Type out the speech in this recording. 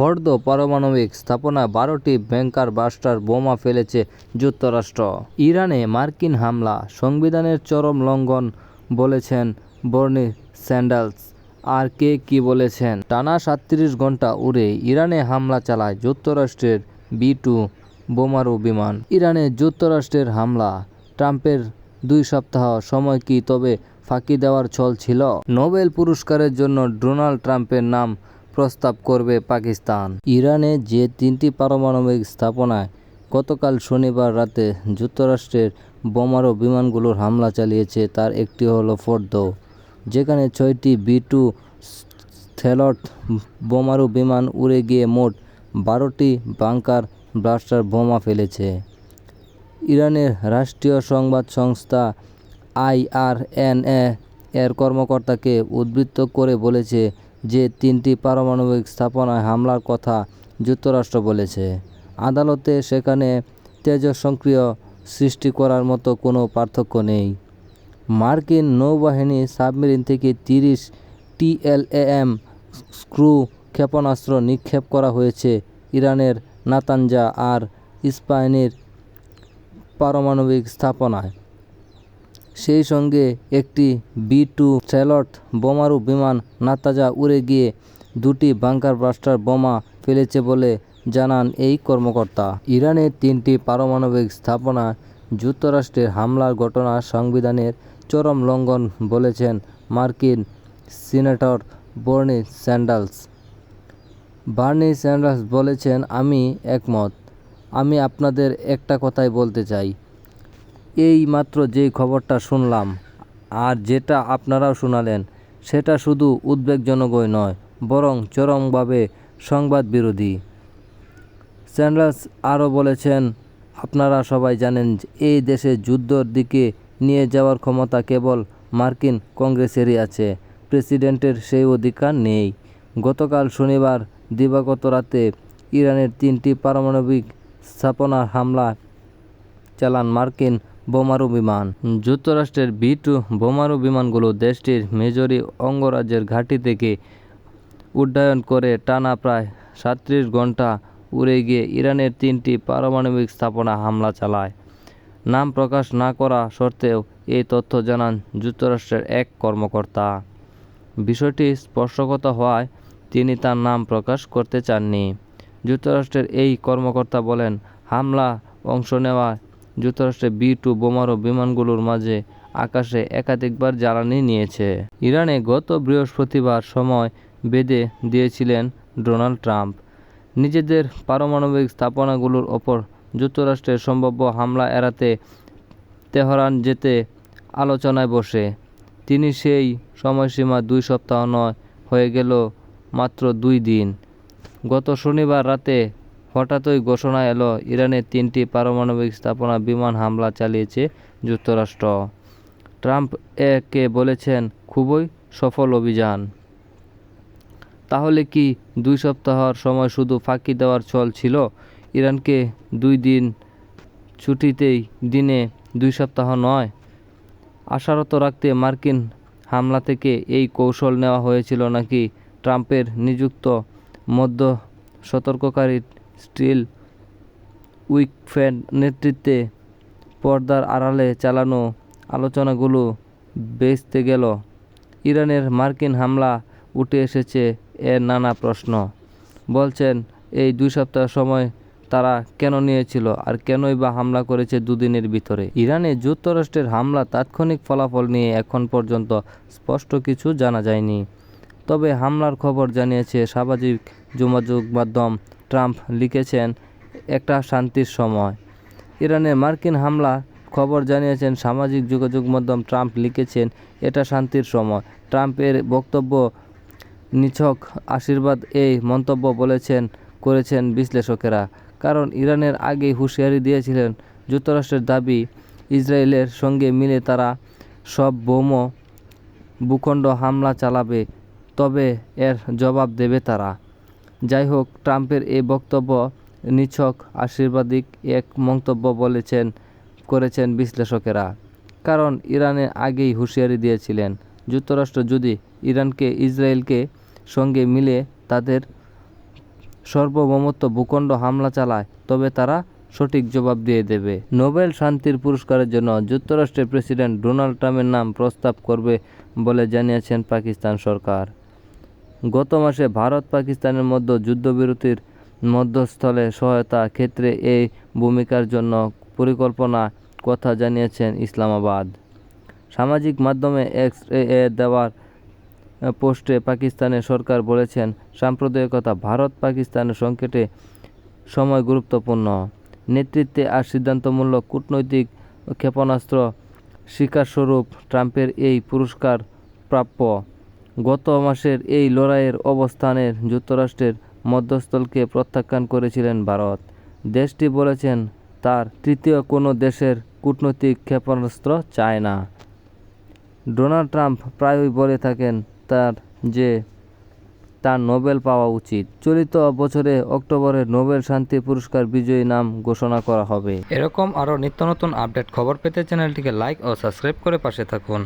ফর্দ পারমাণবিক স্থাপনায় বারোটি ব্যাংকার বাস্টার বোমা ফেলেছে যুক্তরাষ্ট্র। ইরানে মার্কিন হামলা, সংবিধানের চরম লঙ্ঘন বলেছেন বর্নি স্যান্ডালস। আর কে কি বলেছেন? টানা সাতত্রিশ ঘণ্টা উড়ে ইরানে হামলা চালায় যুক্তরাষ্ট্রের বি টু বোমারু বিমান। ইরানে যুক্তরাষ্ট্রের হামলা, ট্রাম্পের দুই সপ্তাহ সময় কি তবে ফাঁকি দেওয়ার ছল ছিল? নোবেল পুরস্কারের জন্য ডোনাল্ড ট্রাম্পের নাম প্রস্তাব করবে পাকিস্তান। ইরানে যে তিনটি পারমাণবিক স্থাপনায় গতকাল শনিবার রাতে যুক্তরাষ্ট্রের বোমারু বিমানগুলোর হামলা চালিয়েছে, তার একটি হলো ফোর্দ, যেখানে ছয়টি বি টু থ্যালট বোমারু বিমান উড়ে গিয়ে মোট বারোটি বাংকার ব্লাস্টার বোমা ফেলেছে। ইরানের রাষ্ট্রীয় সংবাদ সংস্থা আইআরএনএ এর কর্মকর্তাকে উদ্বৃত্ত করে বলেছে যে তিনটি পারমাণবিক স্থাপনায় হামলার কথা যুক্তরাষ্ট্র বলেছে। আদালতে সেখানে তেজসক্রিয় সৃষ্টি করার মতো কোনো পার্থক্য নেই। মার্কিন নৌবাহিনী সাবমেরিন থেকে তিরিশ টিএলএএম স্ক্রু ক্ষেপণাস্ত্র নিক্ষেপ করা হয়েছে ইরানের নাতানজা আর ইস্পাহানির পারমাণবিক স্থাপনায়। সেই সঙ্গে একটি বি টু স্যালট বোমারু বিমান নাতাজা উড়ে গিয়ে দুটি বাংকার ব্লাস্টার বোমা ফেলেছে বলে জানান এই কর্মকর্তা। ইরানের তিনটি পারমাণবিক স্থাপনা যুক্তরাষ্ট্রের হামলার ঘটনা সংবিধানের চরম লঙ্ঘন বলেছেন মার্কিন senator Bernie Sanders. Bernie Sanders বলেছেন, আমি একমত। আমি আপনাদের একটা কথাই বলতে চাই। এই মাত্র যেই খবরটা শুনলাম, আর যেটা আপনারাও শোনালেন, সেটা শুধু উদ্বেগজনকই নয়, বরং চরমভাবে সংবাদ বিরোধী স্যান্ডার্স আরও বলেছেন, আপনারা সবাই জানেন যে এই দেশে যুদ্ধর দিকে নিয়ে যাওয়ার ক্ষমতা কেবল মার্কিন কংগ্রেসেরই আছে, প্রেসিডেন্টের সেই অধিকার নেই। গতকাল শনিবার দিবাগত রাতে ইরানের তিনটি পারমাণবিক স্থাপনার হামলা চালান মার্কিন বোমারু বিমান। যুক্তরাষ্ট্রের বি টু বোমারু বিমানগুলো দেশটির মেজরি অঙ্গরাজ্যের ঘাঁটি থেকে উড্ডয়ন করে টানা প্রায় সাতত্রিশ ঘণ্টা উড়ে গিয়ে ইরানের তিনটি পারমাণবিক স্থাপনা হামলা চালায়। নাম প্রকাশ না করা সত্ত্বেও এই তথ্য জানান যুক্তরাষ্ট্রের এক কর্মকর্তা। বিষয়টি স্পর্শগত হওয়ায় তিনি তার নাম প্রকাশ করতে চাননি। যুক্তরাষ্ট্রের এই কর্মকর্তা বলেন, হামলা অংশ নেওয়া যুক্তরাষ্ট্রের বি টু বোমারু বিমানগুলোর মাঝে আকাশে একাধিকবার জ্বালানি নিয়েছে। ইরানে গত বৃহস্পতিবার সময় বেঁধে দিয়েছিলেন ডোনাল্ড ট্রাম্প। নিজেদের পারমাণবিক স্থাপনাগুলোর ওপর যুক্তরাষ্ট্রের সম্ভাব্য হামলা এড়াতে তেহরান যেতে আলোচনায় বসে। তিনি সেই সময়সীমা দুই সপ্তাহ নয়, হয়ে গেল মাত্র দুই দিন। গত শনিবার রাতে হঠাৎই ঘোষণা এলো ইরানের তিনটি পারমাণবিক স্থাপনা বিমান হামলা চালিয়েছে যুক্তরাষ্ট্র। ট্রাম্প একে বলেছেন, খুবই সফল অভিযান। তাহলে কি দুই সপ্তাহর সময় শুধু ফাঁকি দেওয়ার ছল ছিল? ইরানকে দুই দিন ছুটিতেই দিনে দুই সপ্তাহ নয়। আশারত রাখতে মার্কিন হামলা থেকে এই কৌশল নেওয়া হয়েছিল নাকি ট্রাম্পের নিযুক্ত মধ্য সতর্ককারী স্টিল উইকফেড নেতৃত্বে পর্দার আড়ালে চালানো আলোচনাগুলো বেচতে গেল। ইরানের মার্কিন হামলা উঠে এসেছে এর নানা প্রশ্ন। বলছেন, এই দুই সপ্তাহ সময় তারা কেন নিয়েছিল আর কেনই বা হামলা করেছে দুদিনের ভিতরে? ইরানে যুক্তরাষ্ট্রের হামলা তাৎক্ষণিক ফলাফল নিয়ে এখন পর্যন্ত স্পষ্ট কিছু জানা যায়নি। তবে হামলার খবর জানিয়েছে সামাজিক যোগাযোগ মাধ্যম ট্রাম্প লিখেছেন একটা শান্তির সময়। ইরানে মার্কিন হামলা খবর জানিয়েছেন সামাজিক যোগাযোগ মাধ্যম ট্রাম্প লিখেছেন, এটা শান্তির সময়। ট্রাম্পের বক্তব্য, নিছক আশীর্বাদ এই মন্তব্য বলেছেন, করেছেন বিশ্লেষকেরা। কারণ ইরানের আগেই হুঁশিয়ারি দিয়েছিলেন যুক্তরাষ্ট্রের দাবি, ইসরায়েলের সঙ্গে মিলে তারা সব বোম, ভূখণ্ড হামলা চালাবে, তবে এর জবাব দেবে তারা। যাই হোক ট্রাম্পের এই বক্তব্য নিছক আশীর্বাদিক এক মন্তব্য বলেছেন, করেছেন বিশ্লেষকেরা। কারণ ইরানে আগেই হুঁশিয়ারি দিয়েছিলেন, যুক্তরাষ্ট্র যদি ইরানকে ইসরায়েলকে সঙ্গে মিলে তাদের সার্বভৌমত্ব ভূখণ্ড হামলা চালায়, তবে তারা সঠিক জবাব দিয়ে দেবে। নোবেল শান্তির পুরস্কারের জন্য যুক্তরাষ্ট্রের প্রেসিডেন্ট ডোনাল্ড ট্রাম্পের নাম প্রস্তাব করবে বলে জানিয়েছেন পাকিস্তান সরকার। গত মাসে ভারত পাকিস্তানের মধ্যে যুদ্ধবিরতির মধ্যস্থলে সহায়তা ক্ষেত্রে এই ভূমিকার জন্য পরিকল্পনা কথা জানিয়েছেন ইসলামাবাদ। সামাজিক মাধ্যমে এক্স এ দেওয়ার পোস্টে পাকিস্তানের সরকার বলেছেন, সাম্প্রদায়িকতা ভারত পাকিস্তানের সংকেটে সময় গুরুত্বপূর্ণ। নেতৃত্বে আর সিদ্ধান্তমূলক কূটনৈতিক ক্ষেপণাস্ত্র স্বীকারস্বরূপ ট্রাম্পের এই পুরস্কার প্রাপ্য। গত মাসের এই লড়াইয়ের অবস্থানের যুক্তরাষ্ট্রের মধ্যস্থলকে প্রত্যাখ্যান করেছিলেন ভারত। দেশটি বলেছেন তার তৃতীয় কোনো দেশের কূটনৈতিক ক্ষেপণাস্ত্র চায় না। ডোনাল্ড ট্রাম্প প্রায়ই বলে থাকেন তার যে তার নোবেল পাওয়া উচিত। চলিত বছরে অক্টোবরে নোবেল শান্তি পুরস্কার বিজয়ী নাম ঘোষণা করা হবে। এরকম আরও নিত্য নতুন আপডেট খবর পেতে চ্যানেলটিকে লাইক ও সাবস্ক্রাইব করে পাশে থাকুন।